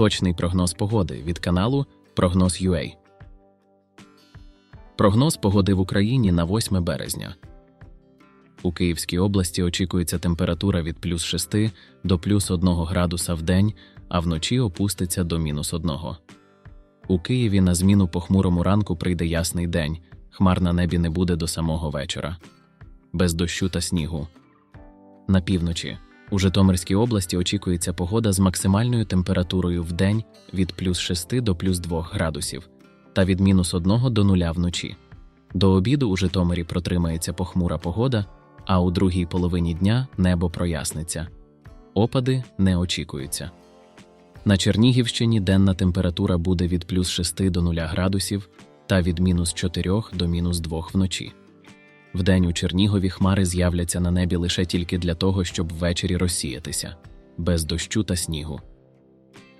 Точний прогноз погоди від каналу Прогноз UA. Прогноз погоди в Україні на 8 березня. У Київській області очікується температура від плюс 6 до плюс 1 градуса в день, а вночі опуститься до мінус 1. У Києві на зміну похмурому ранку прийде ясний день, хмар на небі не буде до самого вечора. Без дощу та снігу. На півночі. У Житомирській області очікується погода з максимальною температурою в день від плюс 6 до плюс 2 градусів та від мінус 1 до 0 вночі. До обіду у Житомирі протримається похмура погода, а у другій половині дня небо проясниться. Опади не очікуються. На Чернігівщині денна температура буде від плюс 6 до 0 градусів та від мінус 4 до мінус 2 вночі. Вдень у Чернігові хмари з'являться на небі лише тільки для того, щоб ввечері розсіятися, без дощу та снігу.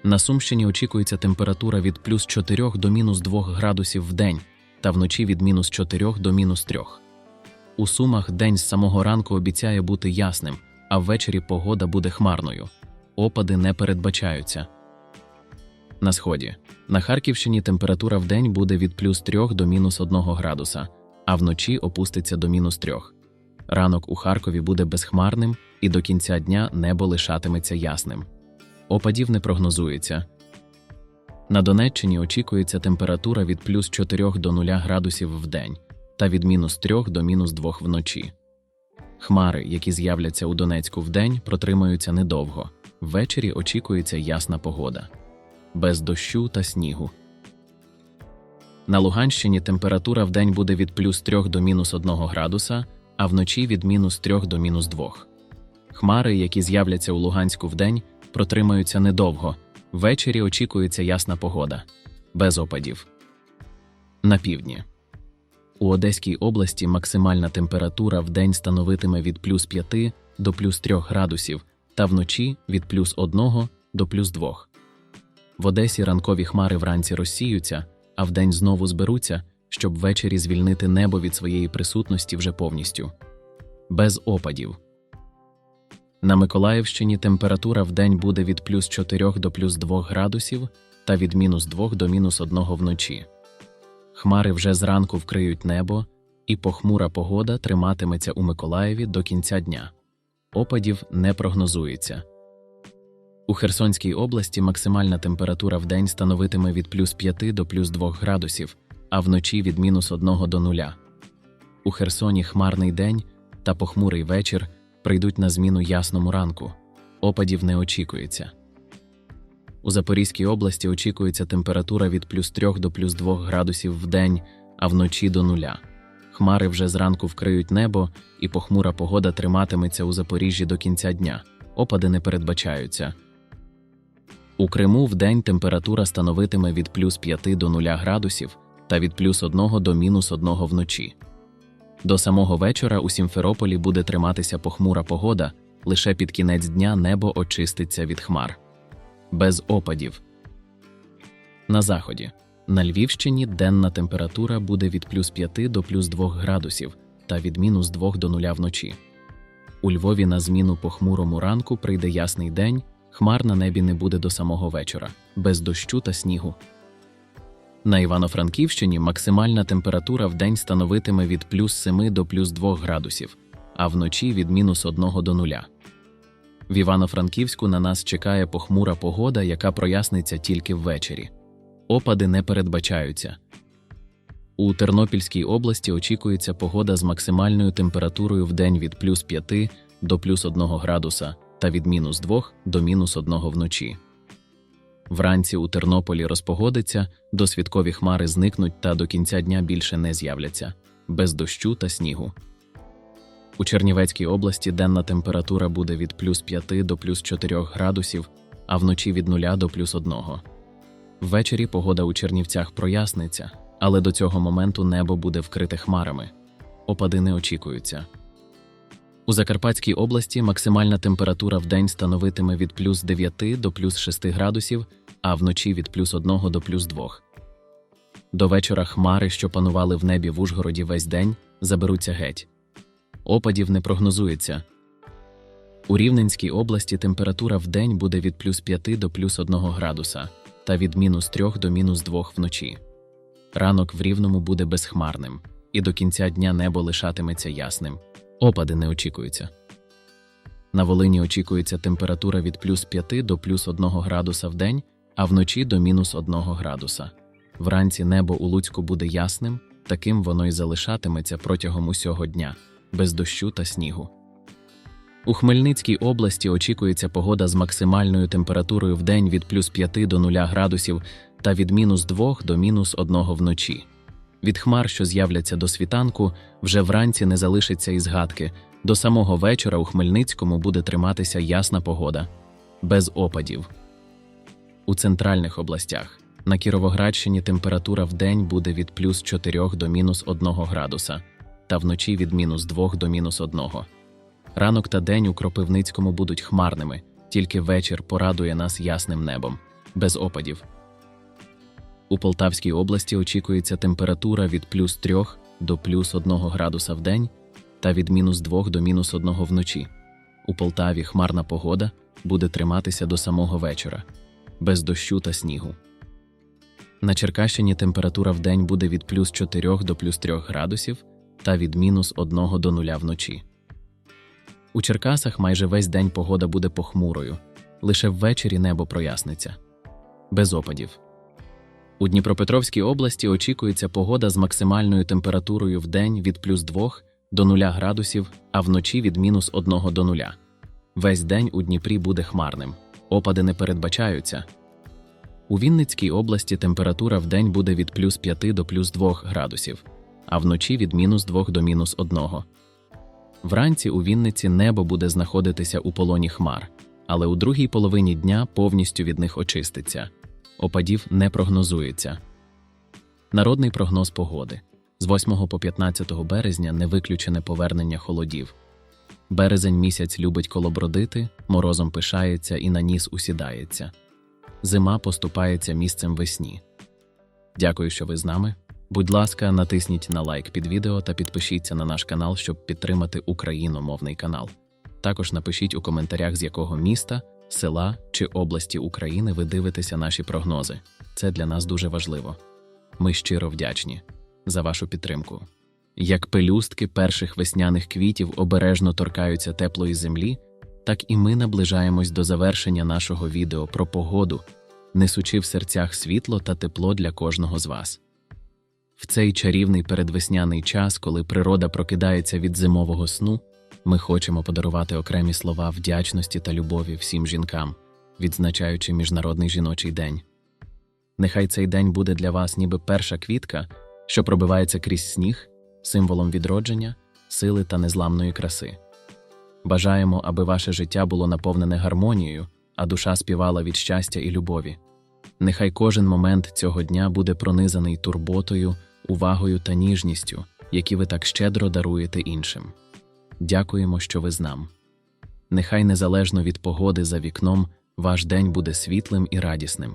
На Сумщині очікується температура від плюс 4 до мінус 2 градусів в день та вночі від мінус 4 до мінус 3. У Сумах день з самого ранку обіцяє бути ясним, а ввечері погода буде хмарною. Опади не передбачаються. На сході. На Харківщині температура в день буде від плюс 3 до мінус 1 градуса, а вночі опуститься до мінус 3. Ранок у Харкові буде безхмарним, і до кінця дня небо лишатиметься ясним. Опадів не прогнозується. На Донеччині очікується температура від плюс 4 до 0 градусів в день та від мінус 3 до мінус 2 вночі. Хмари, які з'являться у Донецьку вдень, протримаються недовго. Ввечері очікується ясна погода, без дощу та снігу. На Луганщині температура вдень буде від плюс 3 до мінус 1 градуса, а вночі від мінус 3 до мінус 2. Хмари, які з'являться у Луганську вдень, протримаються недовго. Ввечері очікується ясна погода, без опадів. На півдні. У Одеській області максимальна температура в день становитиме від плюс 5 до плюс 3 градусів, та вночі від плюс 1 до плюс 2. В Одесі ранкові хмари вранці розсіються, а вдень знову зберуться, щоб ввечері звільнити небо від своєї присутності вже повністю. Без опадів. На Миколаївщині температура в день буде від плюс 4 до плюс 2 градусів та від мінус 2 до мінус 1 вночі. Хмари вже зранку вкриють небо, і похмура погода триматиметься у Миколаєві до кінця дня. Опадів не прогнозується. У Херсонській області максимальна температура в день становитиме від плюс 5 до плюс 2 градусів, а вночі від мінус 1 до 0. У Херсоні хмарний день та похмурий вечір прийдуть на зміну ясному ранку. Опадів не очікується. У Запорізькій області очікується температура від плюс 3 до плюс 2 градусів в день, а вночі до нуля. Хмари вже зранку вкриють небо, і похмура погода триматиметься у Запоріжжі до кінця дня. Опади не передбачаються. У Криму вдень температура становитиме від плюс 5 до 0 градусів та від плюс 1 до мінус 1 вночі. До самого вечора у Сімферополі буде триматися похмура погода, лише під кінець дня небо очиститься від хмар. Без опадів. На заході. На Львівщині денна температура буде від плюс 5 до плюс 2 градусів та від мінус 2 до 0 вночі. У Львові на зміну похмурому ранку прийде ясний день, хмар на небі не буде до самого вечора, без дощу та снігу. На Івано-Франківщині максимальна температура в день становитиме від плюс 7 до плюс 2 градусів, а вночі від мінус 1 до 0. В Івано-Франківську на нас чекає похмура погода, яка проясниться тільки ввечері. Опади не передбачаються. У Тернопільській області очікується погода з максимальною температурою в день від плюс 5 до плюс 1 градуса та від мінус 2 до мінус 1 вночі. Вранці у Тернополі розпогодиться, досвідкові хмари зникнуть та до кінця дня більше не з'являться, без дощу та снігу. У Чернівецькій області денна температура буде від плюс 5 до плюс 4 градусів, а вночі від 0 до плюс 1. Ввечері погода у Чернівцях проясниться, але до цього моменту небо буде вкрите хмарами. Опади не очікуються. У Закарпатській області максимальна температура в день становитиме від плюс 9 до плюс 6 градусів, а вночі від плюс 1 до плюс 2. До вечора хмари, що панували в небі в Ужгороді весь день, заберуться геть. Опадів не прогнозується. У Рівненській області температура в день буде від плюс 5 до плюс 1 градуса та від мінус 3 до мінус 2 вночі. Ранок в Рівному буде безхмарним, і до кінця дня небо лишатиметься ясним. Опади не очікуються. На Волині очікується температура від плюс 5 до плюс 1 градуса в день, а вночі до мінус 1 градуса. Вранці небо у Луцьку буде ясним, таким воно й залишатиметься протягом усього дня, без дощу та снігу. У Хмельницькій області очікується погода з максимальною температурою в день від плюс 5 до 0 градусів та від мінус 2 до мінус 1 вночі. Від хмар, що з'являться до світанку, вже вранці не залишиться і згадки. До самого вечора у Хмельницькому буде триматися ясна погода, без опадів. У центральних областях на Кіровоградщині температура в день буде від плюс 4 до мінус 1 градуса, та вночі від мінус 2 до мінус 1. Ранок та день у Кропивницькому будуть хмарними, тільки вечір порадує нас ясним небом, без опадів. У Полтавській області очікується температура від плюс 3 до плюс 1 градуса в день та від мінус 2 до мінус 1 вночі. У Полтаві хмарна погода буде триматися до самого вечора, без дощу та снігу. На Черкащині температура в день буде від плюс 4 до плюс 3 градусів та від мінус 1 до 0 вночі. У Черкасах майже весь день погода буде похмурою, лише ввечері небо проясниться. Без опадів. У Дніпропетровській області очікується погода з максимальною температурою в день від плюс 2 до 0 градусів, а вночі від мінус 1 до 0. Весь день у Дніпрі буде хмарним. Опади не передбачаються. У Вінницькій області температура в день буде від плюс 5 до плюс 2 градусів, а вночі від мінус 2 до мінус 1. Вранці у Вінниці небо буде знаходитися у полоні хмар, але у другій половині дня повністю від них очиститься. Опадів не прогнозується. Народний прогноз погоди з 8 по 15 березня не виключене повернення холодів. Березень місяць любить колобродити, морозом пишається і на ніс усідається. Зима поступається місцем весні. Дякую, що ви з нами. Будь ласка, натисніть на лайк під відео та підпишіться на наш канал, щоб підтримати україномовний канал. Також напишіть у коментарях, з якого міста, села чи області України ви дивитеся наші прогнози. Це для нас дуже важливо. Ми щиро вдячні за вашу підтримку. Як пелюстки перших весняних квітів обережно торкаються теплої землі, так і ми наближаємось до завершення нашого відео про погоду, несучи в серцях світло та тепло для кожного з вас. В цей чарівний передвесняний час, коли природа прокидається від зимового сну, ми хочемо подарувати окремі слова вдячності та любові всім жінкам, відзначаючи Міжнародний жіночий день. Нехай цей день буде для вас ніби перша квітка, що пробивається крізь сніг, символом відродження, сили та незламної краси. Бажаємо, аби ваше життя було наповнене гармонією, а душа співала від щастя і любові. Нехай кожен момент цього дня буде пронизаний турботою, увагою та ніжністю, які ви так щедро даруєте іншим. Дякуємо, що ви з нам. Нехай незалежно від погоди за вікном, ваш день буде світлим і радісним.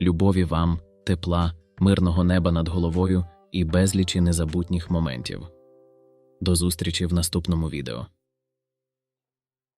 Любові вам, тепла, мирного неба над головою і безлічі незабутніх моментів. До зустрічі в наступному відео.